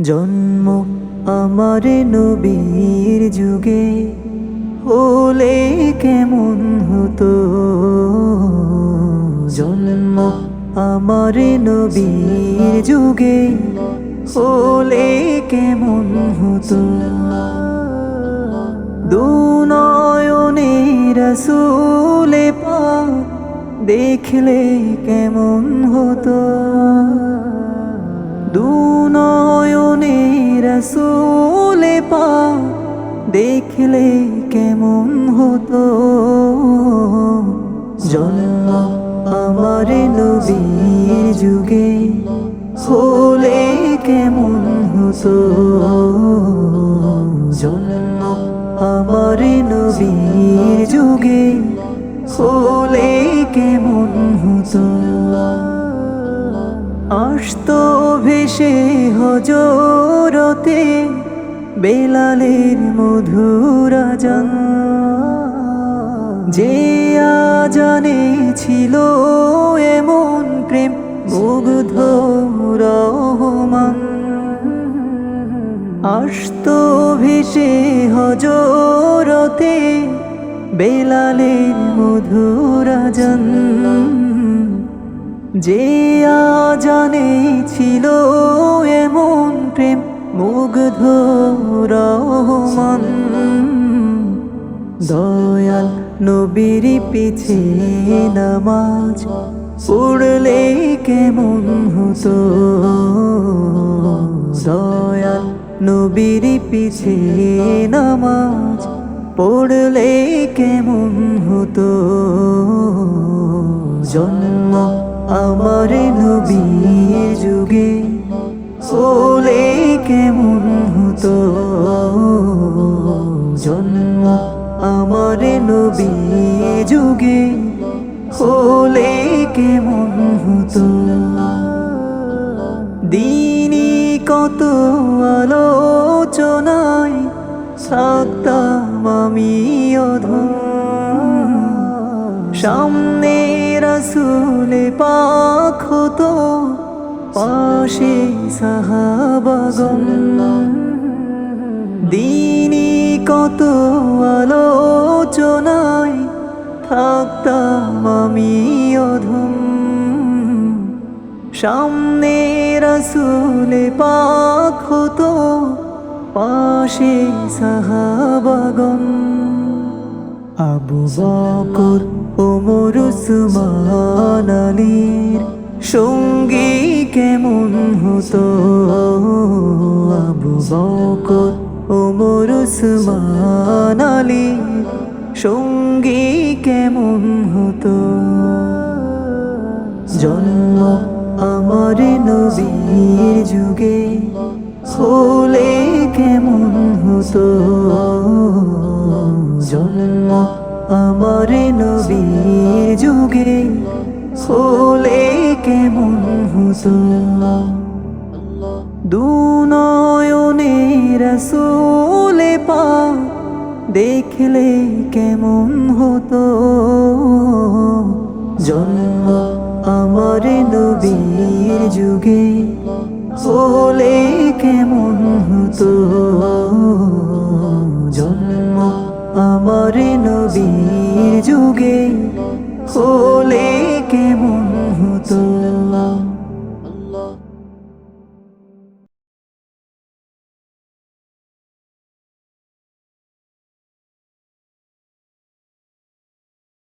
জন্ম আমার নবীর যুগে হলে কেমন হতো? জন্ম আমার নবীর যুগে হলে কেমন হতো? দুনয়নে রসুলে পা দেখলে কেমন হতো? রসুলে পা দেখলে কেমন হতো? জন্ম আমার নবীর যুগে হলে কেমন হতো? জন্ম আমার নবীর যুগে হলে কেমন হতো? আসতো ভেসে হজরতে বেলালের মধুরা জান যে আজানে ছিল এমন প্রেম, মুগ্ধ রহমান। আসতো ভেসে হজরতে বেলালের মধুরা জান যে আজানে ছিল এমন প্রেম মুগ্ধ রহমান, দয়াল নবীর পিছে নামাজ পড়লে কেমন হতো? দয়াল নবীর পিছে নামাজ পড়লে কেমন হতো? জন্ম আমার নবীর যুগে হলে কেমন হতো? জন্ম আমার নবী যুগে হলে কেমন হতো? দিনই কত আলোচনায় থাকতাম আমি অধম। সামনে রসুলে পাখ সাহাবাগম দিনই কত আলোচনায় থাকতাম আমি অধম। সামনে রসুলে পাখ হতো পাশে সাহাবাগম আবু বকর ওমর উসমান আলীর সঙ্গী কেমন হতো আবু বকর ওমর উসমান সঙ্গী কেমন হতো? জন্ম আমার নবীর যুগে হলে কেমন হতো? জন্ম আমার নবীর যুগে হলে কেমন হতো দুনয়নে পা দেখলে কেমন হতো? জন্ম আমার নবীর যুগে হলে কেমন হতো? জন্ম আমার নবীর যুগে হলে কেমন হতো